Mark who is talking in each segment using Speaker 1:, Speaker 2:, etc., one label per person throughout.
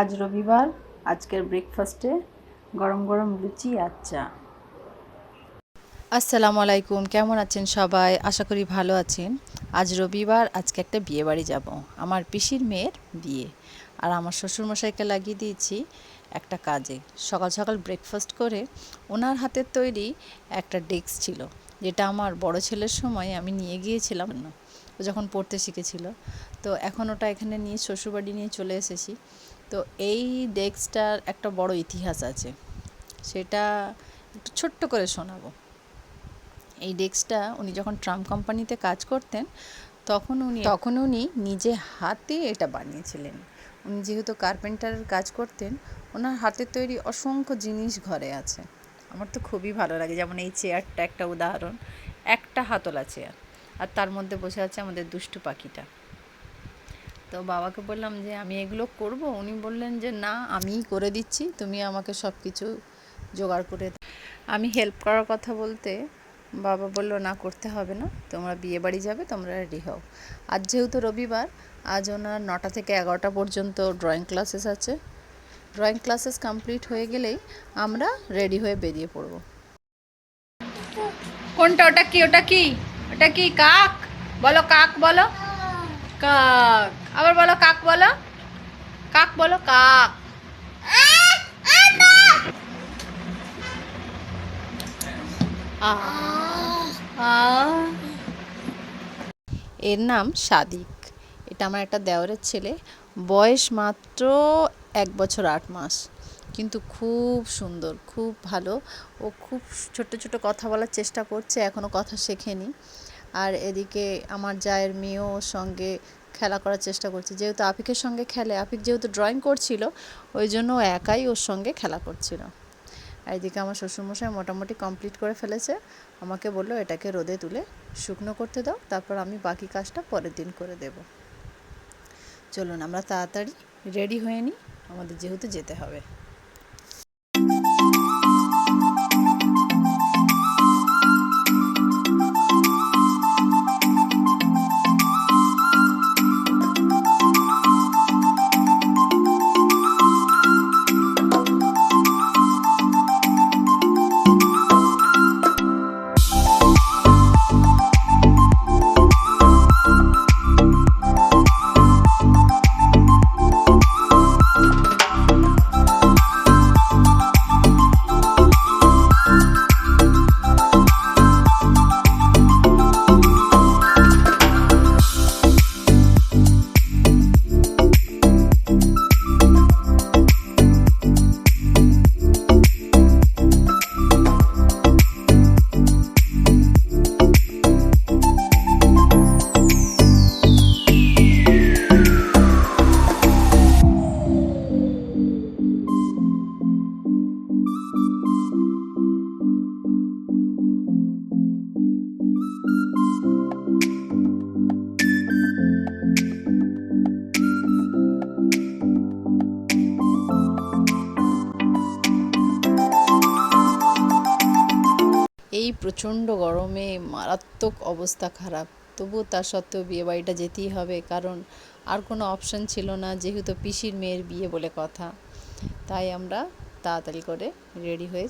Speaker 1: আজ রবিবার, আজকের ব্রেকফাস্টে গরম গরম লুচি আর চা।
Speaker 2: আসসালামু আলাইকুম, কেমন আছেন সবাই? আশা করি ভালো আছেন। আজ রবিবার, আজকে একটা বিয়ে বাড়ি যাব। আমার পিসির মেয়ের বিয়ে। আর আমার শ্বশুরমশাইকে লাগিয়ে দিয়েছি একটা কাজে। সকাল সকাল ব্রেকফাস্ট করে ওনার হাতের তৈরি একটা ডেস্ক ছিল, যেটা আমার বড় ছেলের সময় আমি নিয়ে গিয়েছিলাম। না যখন পড়তে শিখেছিল। তো এখন ওটা এখানে নিয়ে শ্বশুরবাড়ি নিয়ে চলে এসেছি। তো এই ডেস্কটার একটা বড় ইতিহাস আছে। সেটা একটু ছোট্ট করে শোনাবো। এই ডেস্কটা উনি যখন ট্রাম কোম্পানিতে কাজ করতেন, তখন উনি তখন উনি নিজে হাতে এটা বানিয়েছিলেন। উনি যেহেতু কার্পেন্টারের কাজ করতেন, ওনার হাতের তৈরি অসংখ্য জিনিস ঘরে আছে। আমার তো খুবই ভালো লাগে, যেমন এই চেয়ারটা একটা উদাহরণ, একটা হাতলা চেয়ার। আর তার মধ্যে বসে আছে আমাদের দুষ্টু পাখিটা। তো বাবাকে বললাম যে, আমি এগুলো করব? উনি বললেন যে, না, আমিই করে দিচ্ছি। তুমি আমাকে সব কিছু জোগাড় করে আমি হেল্প করার কথা বলতে বাবা বলল, না, করতে হবে না। তোমরা বিয়ে বাড়ি যাবে, তোমরা রেডি হও। আজ যেহেতু রবিবার, আজ ওনার নটা থেকে এগারোটা পর্যন্ত ড্রয়িং ক্লাসেস আছে। ড্রয়িং ক্লাসেস কমপ্লিট হয়ে গেলেই আমরা রেডি হয়ে বেরিয়ে পড়ব। কোনটা, ওটা কি ওটা কি? ওটা কি কাক? বলো কাক বলো। কাক। আবার বলো কাক বলো? কাক বলো কাক। এর নাম সাদিক। এটা আমার একটা দেওরের ছেলে। বয়স মাত্র এক বছর আট মাস। কিন্তু খুব সুন্দর, খুব ভালো। ও খুব ছোট ছোট কথা বলার চেষ্টা করছে এখনও কথা শেখেনি। আর এদিকে আমার জায়ের মেয়েও সঙ্গে খেলা করার চেষ্টা করছি। যেহেতু আফিকের সঙ্গে খেলে, আফিক যেহেতু ড্রয়িং করছিল, ওই জন্য একাই ওর সঙ্গে খেলা করছিল। আর এদিকে আমার শ্বশুরমশাই মোটামুটি কমপ্লিট করে ফেলেছে। আমাকে বলল, এটাকে রোদে তুলে শুকনো করতে দাও, তারপর আমি বাকি কাজটা পরের দিন করে দেব। চলুন, আমরা তাড়াতাড়ি রেডি হয়ে নিই। আমাদের যেহেতু যেতে হবে। প্রচণ্ড গরমে মারাত্মক অবস্থা খারাপ। তবুও তা সত্ত্বেও বিয়ে বাড়িটা যেতেই হবে, কারণ আর কোনো অপশন ছিল না, যেহেতু পিসির মেয়ের বিয়ে বলে কথা। তাই আমরা তাড়াতাড়ি করে রেডি হয়ে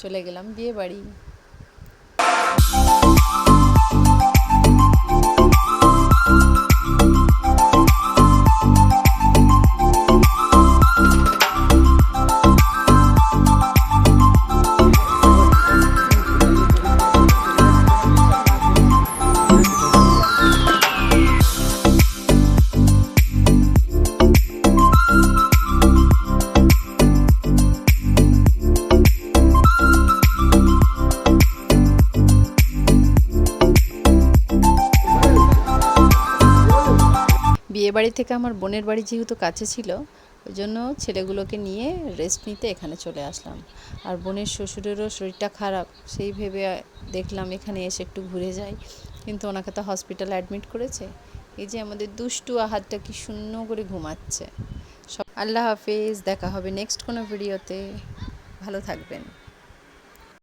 Speaker 2: চলে গেলাম বিয়ে বাড়ি বিয়ে বাড়ি থেকে আমার বোনের বাড়ি যেহেতু কাছে ছিল ওই জন্য ছেলেগুলোকে নিয়ে রেস্ট নিতে এখানে চলে আসলাম। আর বোনের শ্বশুরেরও শরীরটা খারাপ, সেই ভেবে দেখলাম এখানে এসে একটু ঘুরে যাই। কিন্তু ওনাকে তো হসপিটালে অ্যাডমিট করেছে। এই যে আমাদের দুষ্টু আহারটা কি শূন্য করে ঘুমাচ্ছে। সব আল্লাহ হাফেজ, দেখা হবে নেক্সট কোনো ভিডিওতে ভালো থাকবেন।